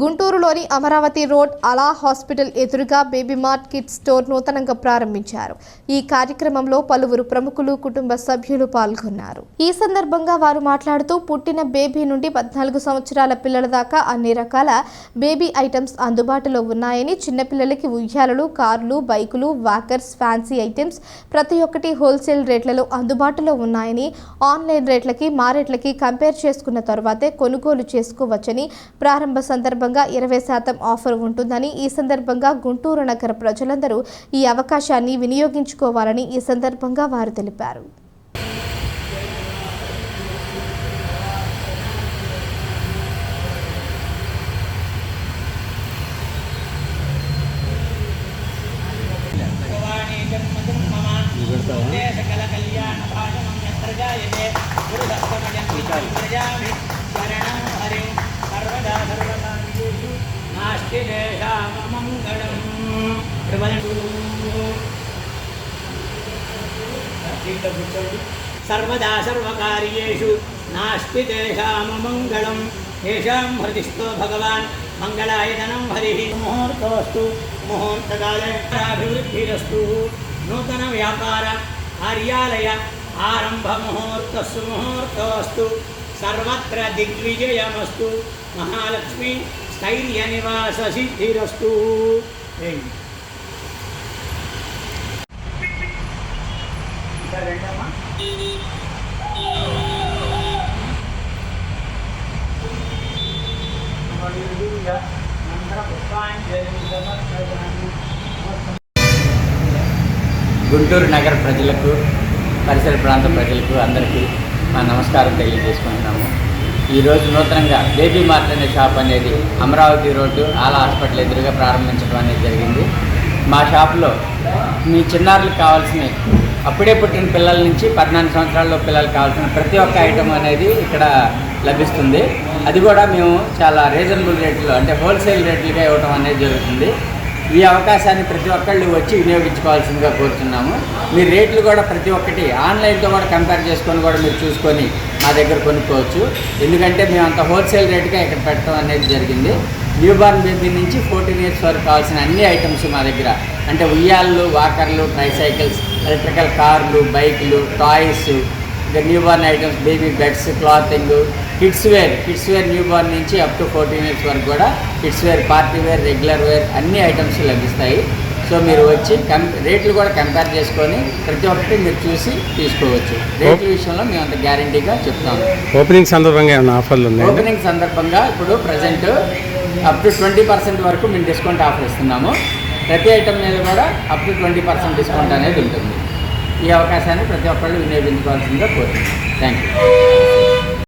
గుంటూరులోని అమరావతి రోడ్ అలా హాస్పిటల్ ఎదురుగా బేబీ మార్ట్ కిట్ స్టోర్ నూతనంగా ప్రారంభించారు. ఈ కార్యక్రమంలో పలువురు ప్రముఖులు కుటుంబ సభ్యులు పాల్గొన్నారు. ఈ సందర్భంగా వారు మాట్లాడుతూ పుట్టిన బేబీ నుండి పద్నాలుగు సంవత్సరాల పిల్లల దాకా అన్ని రకాల బేబీ ఐటమ్స్ అందుబాటులో ఉన్నాయని చిన్నపిల్లలకి ఉయ్యాలలు కార్లు బైకులు వాకర్స్ ఫ్యాన్సీ ఐటమ్స్ ప్రతి ఒక్కటి హోల్సేల్ రేట్లలో అందుబాటులో ఉన్నాయని ఆన్లైన్ రేట్లకి మా రేట్లకి కంపేర్ చేసుకున్న తర్వాతే కొనుగోలు చేసుకోవచ్చని ప్రారంభ సందర్భంగా సందర్భంగా ఇరవై శాతం ఆఫర్ ఉంటుందని ఈ సందర్భంగా గుంటూరు నగర ప్రజలందరూ ఈ అవకాశాన్ని వినియోగించుకోవాలని ఈ సందర్భంగా వారు తెలిపారు. ప్రజా సర్వదా నాస్తి తేషామమంగళం తేషాం హృదిస్తో భగవాన్ మంగళాయనం హరి ముహూర్తోస్తు ముహూర్తకాలే నూతన వ్యాపార కార్యాలయ ఆరంభ ముహూర్తస్ ముహూర్తోస్తు సర్వత్ర దిగ్విజయమస్తు మహాలక్ష్మి స్థైర్య నివాస సిద్ధిరస్తు గుంటూరు నగర ప్రజలకు పరిసర ప్రాంత ప్రజలకు అందరికీ మా నమస్కారం తెలియజేసుకుంటున్నాము. ఈరోజు నూతనంగా బేబీ మార్ట్ అనే షాప్ అనేది అమరావతి రోడ్డు ఆలా హాస్పిటల్ ఎదురుగా ప్రారంభించడం అనేది జరిగింది. మా షాప్లో మీ చిన్నారులకు కావాల్సిన అప్పుడే పుట్టిన పిల్లల నుంచి పద్నాలుగు సంవత్సరాల్లో పిల్లలు కావాల్సిన ప్రతి ఒక్క ఐటమ్ అనేది ఇక్కడ లభిస్తుంది. అది కూడా మేము చాలా రీజనబుల్ రేట్లో అంటే హోల్సేల్ రేట్లుగా ఇవ్వడం అనేది జరుగుతుంది. ఈ అవకాశాన్ని ప్రతి ఒక్కళ్ళు వచ్చి వినియోగించుకోవాల్సిందిగా కోరుతున్నాము మీ రేట్లు కూడా ప్రతి ఒక్కటి ఆన్లైన్తో కూడా కంపేర్ చేసుకొని కూడా మీరు చూసుకొని మా దగ్గర కొనుక్కోవచ్చు. ఎందుకంటే మేము అంత హోల్సేల్ రేటుగా ఇక్కడ పెట్టడం అనేది జరిగింది. న్యూ బార్న్ బేబీ నుంచి ఫోర్టీన్ ఇయర్స్ వరకు కావాల్సిన అన్ని ఐటమ్స్ మా దగ్గర. అంటే ఉయ్యాళ్ళు వాకర్లు ట్రైసైకిల్స్ ఎలక్ట్రికల్ కార్లు బైకులు టాయ్స్ ఇంకా new born items baby beds clothing kids wear kids wear new born నుంచి అప్ టు ఫోర్టీన్ ఇయర్స్ వరకు కూడా kids wear party wear regular wear అన్ని ఐటమ్స్ లభిస్తాయి. సో మీరు వచ్చి కం రేట్లు కూడా కంపేర్ చేసుకొని ప్రతి ఒక్కటి మీరు చూసి తీసుకోవచ్చు. రేట్ల విషయంలో మేము అంత గ్యారంటీగా చెప్తాము. ఓపెనింగ్ సందర్భంగా ఏమైనా ఆఫర్లు ఉన్నాయి? ఓపెనింగ్ సందర్భంగా ఇప్పుడు present up to twenty percent వరకు మేము డిస్కౌంట్ ఆఫర్ ఇస్తున్నాము. ప్రతి ఐటమ్ మీద కూడా up to twenty percent discount అనేది ఉంటుంది. ఈ అవకాశాన్ని ప్రతి ఒక్కళ్ళు వినియోగించుకోవాల్సిందిగా కోరుతున్నాను. Thank you